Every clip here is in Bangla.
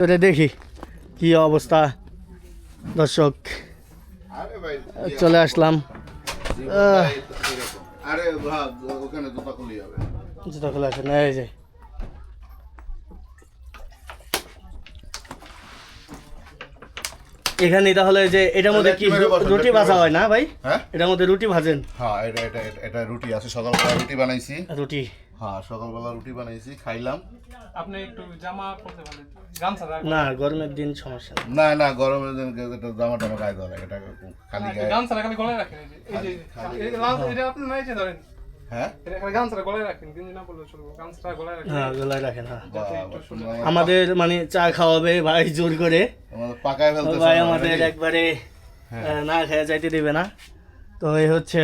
করে দেখি কি অবস্থা। দর্শক চলে আসলাম। জুতা খোলা আছে না এই যে। এখানে তাহলে যে এটার মধ্যে কি রুটি ভাজা হয় না ভাই? হ্যাঁ? এটার মধ্যে রুটি ভাজেন। হ্যাঁ এটা এটা এটা- রুটি আছে সকালবেলা রুটি বানাইছি। রুটি। হ্যাঁ সকালবেলা রুটি বানাইছি খাইলাম। আপনি একটু জামা পরতে পারেন গামছা। না গরমের দিন সমস্যা না না গরমের দিন এটা জামা টামা গায়ে লাগে এটা খালি হ্যাঁ, গায়ে। গামছাটা খালি গলায় রাখেন এই যে- এই যে লাল- এটা আপনি নাই যে ধরেন। হ্যাঁ? হ্যাঁ হ্যাঁ। আমাদের মানে চা খাওয়াবে ভাই জোর করে। ভাই আমাদের একবারে হ্যাঁ। না খেয়ে যাইতে দিবে না। তো এই হচ্ছে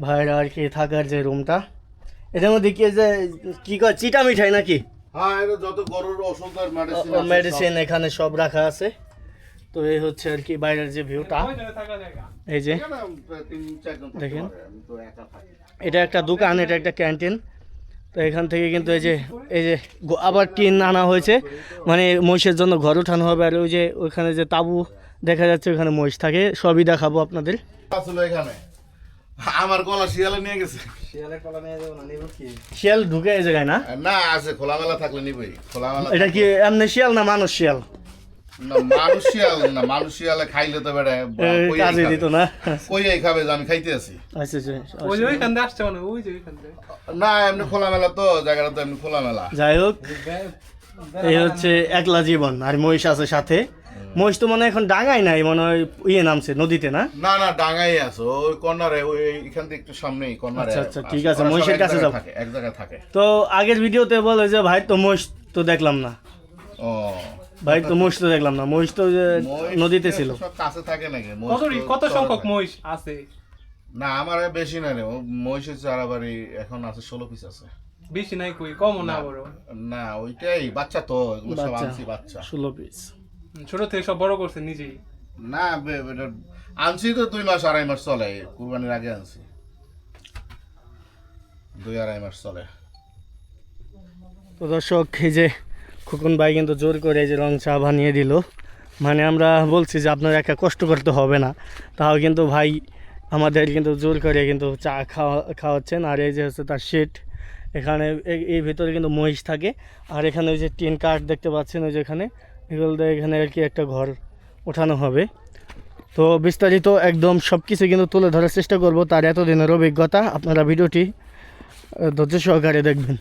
ভাইয়ের আর কি থাকার যে রুমটা। এটার মধ্যে কি যে কি কয় চিটা মিঠাই নাকি? হ্যাঁ এটা যত গরুর ওষুধ আর মেডিসিন মেডিসিন এখানে সব রাখা আছে। তো এই হচ্ছে আর কি বাইরের যে ভিউটা এই যে দেখেন। পারে, আমি তো একা থাকি। এটা একটা দোকান এটা একটা ক্যান্টিন। তো এখান থেকে কিন্তু এই যে এই যে আবার টিন আনা হয়েছে। মানে মহিষের জন্য ঘর উঠানো হবে। আর ওই যে ওইখানে যে তাবু দেখা যাচ্ছে ওখানে মহিষ থাকে। সবই দেখাবো আপনাদের। আসলে এখানে। আমার গলা শিয়ালে নিয়ে গেছে। শিয়াল ঢুকে এই জায়গায় না? না আছে খোলামেলা থাকলে নিবই। খোলামেলা এটা কি এমনি শিয়াল না মানুষ শিয়াল? না মানুষ না মানুষ শিয়ালে খাইলে তো বেড়ে কাজে দিত না। কই খাবে যে আমি খাইতে আছি। আচ্ছা আচ্ছা ওই যে ওইখান আসছে মানে ওই যে ওইখান না এমনি খোলামেলা তো জায়গাটা তো এমনি খোলামেলা। যাই হোক এই হচ্ছে একলা জীবন আর মহিষ আছে সাথে। মহিষ তো মানে এখন ডাঙাই নাই মনে হয় ইয়ে নামছে নদীতে না? না না ডাঙাই আছে ওই কর্নারে ওই এখান থেকে একটু সামনেই কর্নারে আচ্ছা, আচ্ছা, ঠিক আছে, মহিষের কাছে যাও। থাকে এক জায়গায় থাকে। তো আগের ভিডিওতে বলে যে ভাই তো মহিষ তো দেখলাম না। ও ভাই তো মহিষ তো দেখলাম না। মহিষ তো নদীতে ছিল। কাছে থাকে নাকি? কত কত সংখ্যক মহিষ আছে? না আমার বেশি না রে। মহিষের চারাবাড়ি এখন আছে ষোলো পিস আছে। বেশি নাই কই? কমও না বড়? না ওইটাই বাচ্চা তো এগুলো সব আনছি বাচ্চা। ষোলো পিস ছোট থেকে সব বড় করছে নিজেই? না আনছি তো দুই মাস আড়াই মাস চলে। কুরবানির আগে আনছি। দুই আড়াই মাস চলে। তো দর্শক এই যে খোকন ভাই কিন্তু জোর করে যে রং চা বানিয়ে দিল। মানে আমরা বলছি যে আপনার একা কষ্ট করতে হবে না। তাও কিন্তু ভাই আমাদের কিন্তু জোর করে কিন্তু চা খাওয়া, খাওয়াচ্ছেন। আর এই যে হচ্ছে তার শেট এখানে এই- এই ভিতরে কিন্তু মহিষ থাকে। আর এখানে ওই যে টিন কাঠ দেখতে পাচ্ছেন ওই যে এখানে। এগুলো এখানে আর কি একটা ঘর ওঠানো হবে। তো বিস্তারিত একদম সব কিছু কিন্তু তুলে ধরার চেষ্টা করব তার এতদিনের অভিজ্ঞতা। আপনারা ভিডিওটি ধৈর্য সহকারে দেখবেন।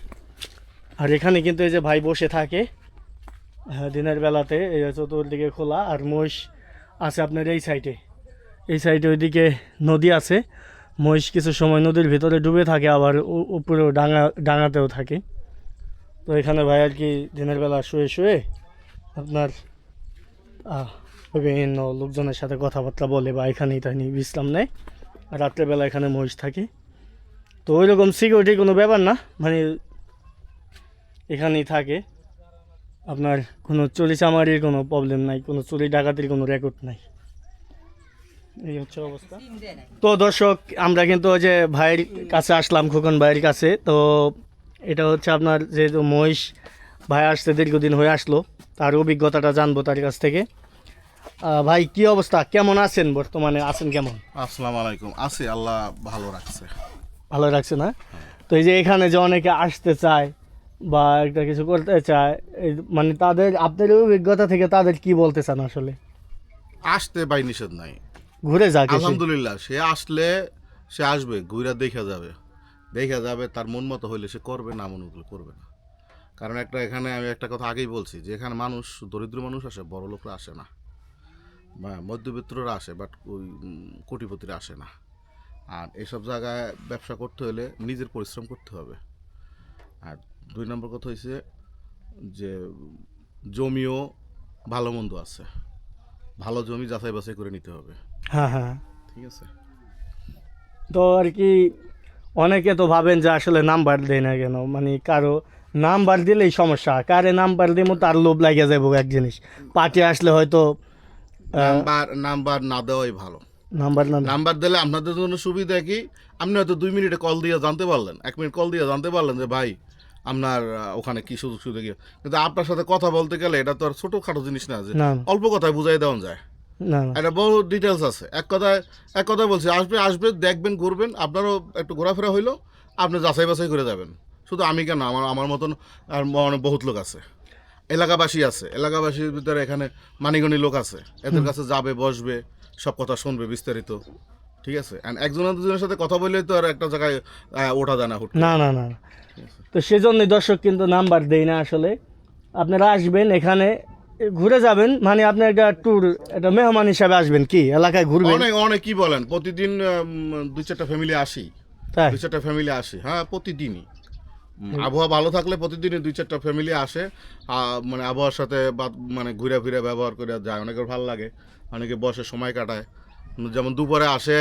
আর এখানে কিন্তু এই যে ভাই বসে থাকে হ্যাঁ, দিনের বেলাতে এই চতুর্দিকে খোলা আর মহিষ আছে আপনার এই সাইডে এই সাইডে ওইদিকে নদী আছে মহিষ কিছু সময় নদীর ভিতরে ডুবে থাকে আবার উপরেও ডাঙা ডাঙাতেও থাকে। তো এখানে ভাই আর কি দিনের বেলা শুয়ে শুয়ে আপনার বিভিন্ন লোকজনের সাথে কথাবার্তা বলে বা এখানেই তাই বিশ্রাম নেয় রাত্রেবেলা এখানে মহিষ থাকে। তো ওই রকম সিকিউরিটি কোনো ব্যাপার না মানে এখানেই থাকে। আপনার কোনো চুরি চামারির কোনো প্রবলেম নাই কোনো চুরি ডাকাতির কোনো রেকর্ড নাই। এই হচ্ছে অবস্থা। তো দর্শক আমরা কিন্তু ওই যে ভাইয়ের কাছে আসলাম খোকন ভাইয়ের কাছে। তো এটা হচ্ছে আপনার যেহেতু মহিষ ভাই আসতে দীর্ঘদিন হয়ে আসলো তার অভিজ্ঞতাটা জানব তার কাছ থেকে। ভাই কি অবস্থা? কেমন আছেন বর্তমানে? আছেন কেমন? আসসালামু আলাইকুম। আছি আল্লাহ ভালো রাখছে। ভালো রাখছে না? তো এই যে এখানে যে অনেকে আসতে চায় বা একটা কিছু করতে চায় মানে তাদের আপনার অভিজ্ঞতা থেকে তাদের কি বলতে চান আসলে? আসতে বাই নিষেধ নাই। ঘুরে যাক। আলহামদুলিল্লাহ সে আসলে সে আসবে ঘুরা দেখা যাবে। দেখা যাবে তার মন মতো হইলে সে করবে না মন মতো করবে না। কারণ একটা এখানে আমি একটা কথা আগেই বলছি যে এখানে মানুষ দরিদ্র মানুষ আসে বড় লোকরা আসে না। বা মধ্যবিত্তরা আসে বাট ওই কোটিপতিরা আসে না। আর এসব জায়গায় ব্যবসা করতে হলে নিজের পরিশ্রম করতে হবে। আর দুই নম্বর কথা হয়েছে যে জমিও ভালো মন্দ আছে। ভালো জমি যাচাই বাছাই করে নিতে হবে। হ্যাঁ হ্যাঁ। ঠিক আছে? তো আর কি অনেকে তো ভাবেন যে আসলে নাম্বার দেয় না কেন? মানে কারও নাম্বার দিলেই সমস্যা। কারে নাম্বার দিব তার লোভ লাগিয়ে যাব এক জিনিস। পার্টি আসলে হয়তো নাম্বার নাম্বার না দেওয়াই ভালো। নাম্বার না নাম্বার দিলে আপনাদের জন্য সুবিধা কি? আপনি হয়তো দুই মিনিটে কল দিয়ে জানতে পারলেন। এক মিনিট কল দিয়ে জানতে পারলেন যে ভাই আপনার ওখানে কি সুযোগ কি? কিন্তু আপনার সাথে কথা বলতে গেলে এটা তো আর ছোটোখাটো জিনিস না যে অল্প কথায় বুঝাই দেওয়া যায়। এটা বহু ডিটেলস আছে। এক কথায় এক কথায় বলছি আসবে আসবে দেখবেন ঘুরবেন আপনারও একটু ঘোরাফেরা হইল আপনি যাচাই বাছাই করে যাবেন। শুধু আমি কেন আমার আমার মতন আর বহুত লোক আছে। এলাকাবাসী আছে। এলাকাবাসীর ভিতরে এখানে মানিগণী লোক আছে। এদের কাছে যাবে বসবে সব কথা শুনবে বিস্তারিত। ঠিক আছে? একজন দুজনের সাথে কথা বললে তো আর একটা জায়গায় ওঠা যায় না না না না তো সেজন্যই দর্শক কিন্তু নাম্বার দেই না আসলে। আপনারা আসবেন এখানে ঘুরে যাবেন মানে আপনি একটা ট্যুর একটা মেহমান হিসাবে আসবেন কি? এলাকায় ঘুরবেন? অনেক অনেক কি বলেন? প্রতিদিন দুই চারটা ফ্যামিলি আসি। দুই চারটা ফ্যামিলি আসি। হ্যাঁ প্রতিদিনই। আবহাওয়া ভালো থাকলে প্রতিদিনই দুই চারটা ফ্যামিলি আসে। মানে আবহাওয়ার সাথে মানে ঘুরে ফিরে ব্যবহার করে যায়। অনেকের ভালো লাগে অনেকে বসে সময় কাটায়। যেমন দুপুরে আসে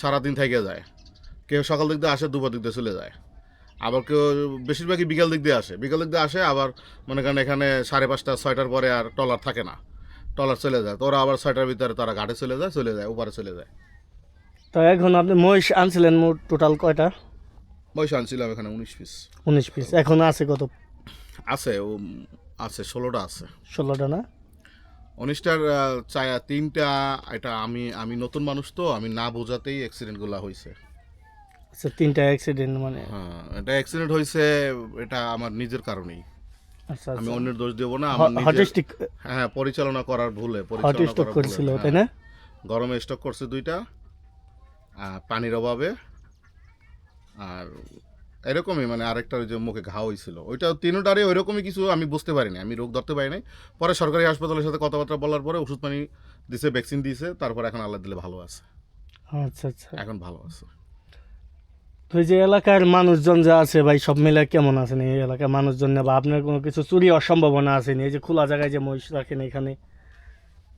সারাদিন থেকে যায়। কেউ সকাল দিক দিয়ে আসে দুপুর দিক দিয়ে চলে যায়। আবার কেউ বেশিরভাগই বিকাল দিক দিয়ে আসে। বিকাল দিক দিয়ে আসে আবার মনে করেন এখানে সাড়ে পাঁচটা ছয়টার পরে আর টলার থাকে না। টলার চলে যায়। তো ওরা আবার ছয়টার ভিতরে তারা ঘাটে চলে যায় চলে যায় ওপারে চলে যায়। তো এখন আপনি মহিষ আনছিলেন মোট টোটাল কয়টা? বয়স আনছিলাম এখানে উনিশ পিস। উনিশ পিস। এখন আছে কত? আছে ও আছে ষোলোটা আছে। ষোলোটা না? উনিশটার চায়া তিনটা এটা আমি আমি নতুন মানুষ তো আমি না বোঝাতেই অ্যাক্সিডেন্টগুলো হয়েছে আচ্ছা তিনটা অ্যাক্সিডেন্ট মানে? হ্যাঁ এটা অ্যাক্সিডেন্ট হয়েছে এটা আমার নিজের কারণেই। আচ্ছা আমি আচ্ছা অন্যের দোষ দেবো না আমার নিজের- হটস্টিক হ্যাঁ পরিচালনা করার ভুলে পরিচালনা করার করেছিল তাই হ্যাঁ। না? গরমে স্টক করছে দুইটা পানির অভাবে আর এরকমই মানে আরেকটা যে মুখে ঘা হয়েছিল ওইটা তিনটারে ওইরকমই কিছু আমি বুঝতে পারিনি আমি রোগ ধরতে পারি নাই পরে সরকারি হাসপাতালের সাথে কথাবার্তা বলার পরে ওষুধ পানি দিছে ভ্যাকসিন দিয়েছে তারপর এখন আল্লাহ দিলে ভালো আছে। আচ্ছা আচ্ছা। এখন ভালো আছে। তো এই যে এলাকার মানুষজন যা আছে ভাই সব মিলে কেমন আছেন এই এলাকার মানুষজন? বা আপনার কোনো কিছু চুরি হওয়ার সম্ভাবনা আছে এই যে খোলা জায়গায় যে মহিষ রাখেন এখানে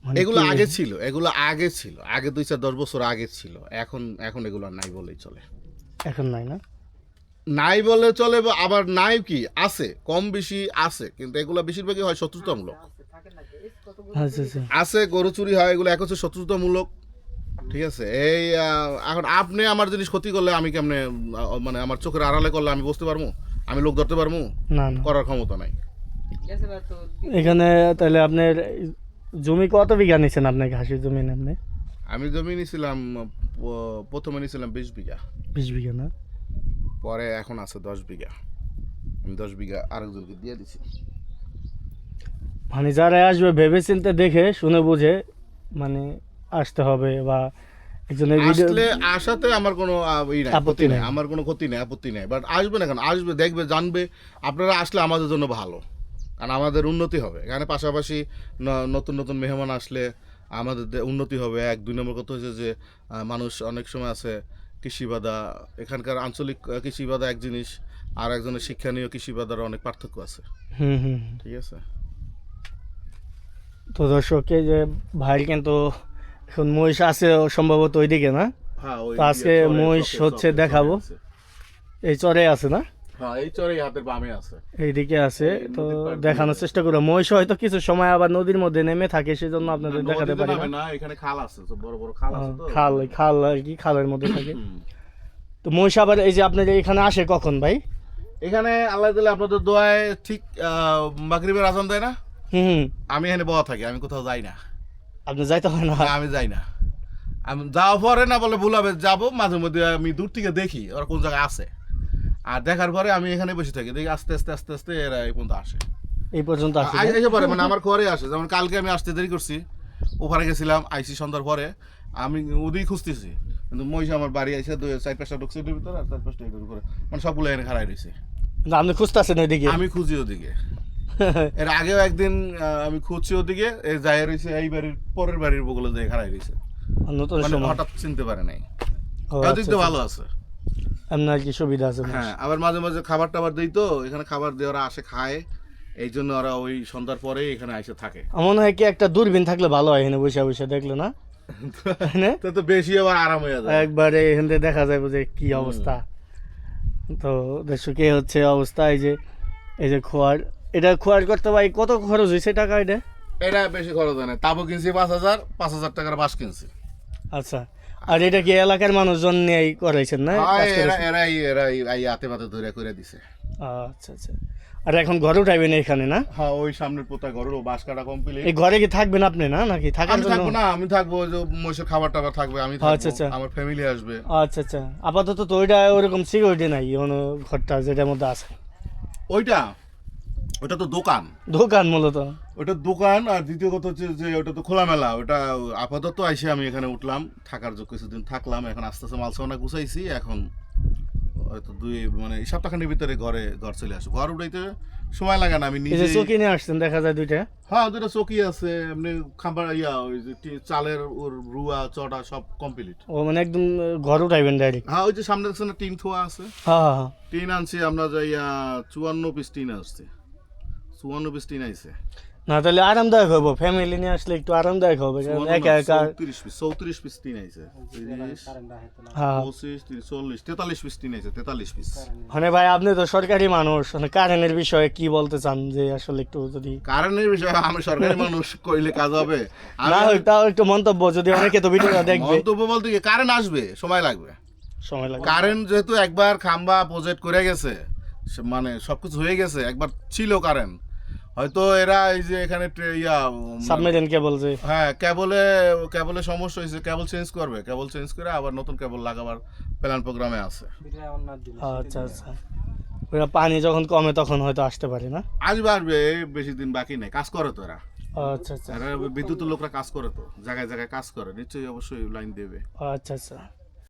মানে এগুলো আগে ছিল এগুলো আগে ছিল। আগে দুই চার দশ বছর আগে ছিল। এখন এখন এগুলো নাই বলেই চলে। এখন নাই না? নাই বলে চলে আবার নাই কি? আছে কম বেশি আছে কিন্তু এগুলো বেশিরভাগই হয় শত্রুতামূলক। আচ্ছা আচ্ছা। আছে গরু চুরি হয় এগুলো এক হচ্ছে শত্রুতামূলক। ঠিক আছে? এই এখন আপনি আমার জিনিস ক্ষতি করলে আমি কেমনে মানে আমার চোখের আড়ালে করলে আমি বুঝতে পারব? আমি লোক ধরতে পারব? করার ক্ষমতা নাই। এখানে তাহলে আপনার জমি কত বিঘা নিছেন আপনাকে? হাসির জমি আপনি আমি জমি নিয়েছিলাম প্রথমে নিয়েছিলাম বিশ বিঘা। বিশ বিঘা না? পরে এখন আছে দশ বিঘা। আমি দশ বিঘা আরেকজনকে দিয়ে দিছি। মানে যারা আসবে ভেবে চিন্তে দেখে শুনে বুঝে মানে আসতে হবে বা একজনের ভিডিও আসলে আসাতে আমার কোনো ই নাই, আপত্তি নেই। আমার কোনো ক্ষতি নেই আপত্তি নেই। বাট আসবে না কেন? আসবে দেখবে জানবে। আপনারা আসলে আমাদের জন্য ভালো। কারণ আমাদের উন্নতি হবে। এখানে পাশাপাশি নতুন নতুন মেহমান আসলে আমাদের উন্নতি হবে। এক দুই নম্বর কথা হচ্ছে যে মানুষ অনেক সময় আছে কৃষিবাদা এখানকার আঞ্চলিক কৃষি কৃষিবাদা এক জিনিস আর একজনের কৃষি কৃষিবাদার অনেক পার্থক্য আছে। হুম হুম ঠিক আছে? তো দর্শক যে ভাই কিন্তু এখন মহিষ আছে সম্ভবত ওইদিকে না? হ্যাঁ আজকে মহিষ হচ্ছে দেখাবো। এই চরে আছে না? হ্যাঁ এই চরে হাতের বামে আছে। এইদিকে আছে তো দেখানোর চেষ্টা করো। মহিষ হয়তো কিছু সময় আবার নদীর মধ্যে নেমে থাকে সেজন্য আপনাদের দেখাতে পারি না। এখানে খাল আছে তো বড় বড় খাল আছে তো। খাল খাল আর কি খালের মধ্যে থাকে। তো মহিষ আবার এই যে আপনাদের এখানে আসে কখন ভাই? এখানে আল্লাহ দিলে আপনাদের দোয়ায় ঠিক আহ, মাগরিবের আজান দেয় না? হুম আমি এখানে বয়া থাকি আমি কোথাও যাই না। আপনি যাইতে হয় না? আমি যাই না। আমি যাওয়া পরে না বলে ভুলাবে যাব মাঝে মধ্যে আমি দূর থেকে দেখি ওরা কোন জায়গায় আছে। আর দেখার পরে আমি এখানে বসে থাকি দেখি আস্তে আস্তে আস্তে আস্তে এরা এই পর্যন্ত আসে। এই পর্যন্ত আসে এসে পরে মানে আমার ঘরে আসে। যেমন কালকে আমি আসতে দেরি করছি ওপারে গেছিলাম আইসি সন্ধ্যার পরে আমি ওদিকে খুঁজতেছি কিন্তু মহিষা আমার বাড়ি আইসে দুই চার পাঁচটা ঢুকছে এটার ভিতরে আর চার পাঁচটা এটার উপরে। মানে সবগুলো এনে খারাই রয়েছে। না, আপনি খুঁজতেছেন ওইদিকে? আমি খুঁজি ওদিকে। এর আগেও একদিন আমি খুঁজছি ওদিকে এই যাই রয়েছে এই বাড়ির পরের বাড়ির বগুলো যে খারাই রয়েছে। নতুন মানে হঠাৎ চিনতে পারে নাই। আচ্ছা, আচ্ছা। ভালো আছে। আপনার কি সুবিধা আছে হ্যাঁ আবার মাঝে মাঝে খাবার টাবার দেই তো এখানে খাবার দিয়ে ওরা আসে খায়। এই জন্য ওরা ওই সন্ধ্যার পরে এখানে এসে থাকে। আমার মনে হয় কি একটা দূরবীন থাকলে ভালো হয় এখানে বসে বসে দেখলে না? তাই তো তো বেশি আবার আরাম হয়ে যায়। একবারে এখান থেকে দেখা যাবে যে কি অবস্থা। তো দর্শক এই হচ্ছে অবস্থা এই যে এই যে খোয়ার। এটা খোয়ার করতে ভাই কত খরচ হয়েছে টাকা এটা? এটা বেশি খরচ হয় না। তাবো কিনছি পাঁচ হাজার পাঁচ হাজার টাকার বাস কিনছি। আচ্ছা। আর এটা কি এলাকার মানুষজন নিয়েই করাইছেন না? হ্যাঁ? এরাই এরাই এই হাতে পাতে ধরে করে দিছে। আচ্ছা আচ্ছা। আর এখন ঘরে উঠাইবেন এখানে না? হ্যাঁ ওই সামনের পোতা ঘরের ও বাঁশ কাটা কমপ্লিট এই ঘরে কি থাকবেন আপনি না? নাকি থাকার জন্য? থাকব না আমি থাকব যে মহিষের খাবার টাবার থাকবে আমি আচ্ছা, থাকব আচ্ছা। আমার ফ্যামিলি আসবে। আচ্ছা আচ্ছা। আপাতত তো ওইটা ওরকম সিকিউরিটি নাই অন্য ঘরটা যেটার মধ্যে আছে। ওইটা? ওটা তো দোকান। দোকান মূলত। ওটা দোকান আর দ্বিতীয় কথা হচ্ছে যে ওটা তো খোলামেলা ওটা আপাতত আইসে আমি এখানে উঠলাম থাকার জন্য কিছুদিন থাকলাম এখন আস্তে আস্তে মাল সামানা গুছাইছি এখন হয়তো দুই মানে সপ্তাহখানের ভিতরে ঘরে ঘর চলে আসব। ঘর উঠাইতে সময় লাগে না আমি নিজে চকি নিয়ে আসছেন দেখা যায় দুইটা? হ্যাঁ দুটো চকি আছে এমনি খাবার ইয়া ওই যে চালের ওর রুয়া চটা সব কমপ্লিট ও মানে একদম ঘর উঠাইবেন ডাইরেক্ট হ্যাঁ ওই যে সামনে দেখছেন না টিন থোয়া আছে? হ্যাঁ হ্যাঁ হ্যাঁ। টিন আনছি আমরা যাই চুয়ান্ন পিস টিন আসছে। চুয়ান্ন পিস টিন আইছে। না তাহলে আরামদায়ক হব ফ্যামিলি নিয়ে আসলে একটু আরামদায়ক হবে কারণ একা একা চৌত্রিশ পিস চৌত্রিশ পিস টিন আইছে। তিরিশ হ্যাঁ। পঁচিশ তিরিশ চল্লিশ তেতাল্লিশ পিস টিন আইছে তেতাল্লিশ পিস। মানে ভাই আপনি তো সরকারি মানুষ মানে কারেন্টের বিষয়ে কি বলতে চান যে আসলে একটু যদি কারণের বিষয়ে আমি সরকারি মানুষ কইলে কাজ হবে। না হয় তাও একটু মন্তব্য যদি অনেকে তো ভিডিওটা দেখবে। মন্তব্য বলতে কি কারেন্ট আসবে সময় লাগবে। সময় লাগবে। কারেন্ট যেহেতু একবার খাম্বা প্রজেক্ট করে গেছে মানে সবকিছু হয়ে গেছে একবার ছিল কারেন্ট হয়তো এরা এই যে এখানে ইয়া সাবমেরিন কেবল যে। হ্যাঁ কেবলে কেবলে সমস্যা হয়েছে কেবল চেঞ্জ করবে। কেবল চেঞ্জ করে আবার নতুন কেবল লাগাবার প্ল্যান প্রোগ্রামে আছে। আচ্ছা আচ্ছা। ওরা পানি যখন কমে তখন হয়তো আসতে পারে না? আসবে আসবে এই বেশি দিন বাকি নেই। কাজ করে তো এরা। আচ্ছা আচ্ছা। এরা বিদ্যুতের লোকরা কাজ করে তো জায়গায় জায়গায় কাজ করে নিশ্চয়ই অবশ্যই লাইন দেবে। আচ্ছা আচ্ছা।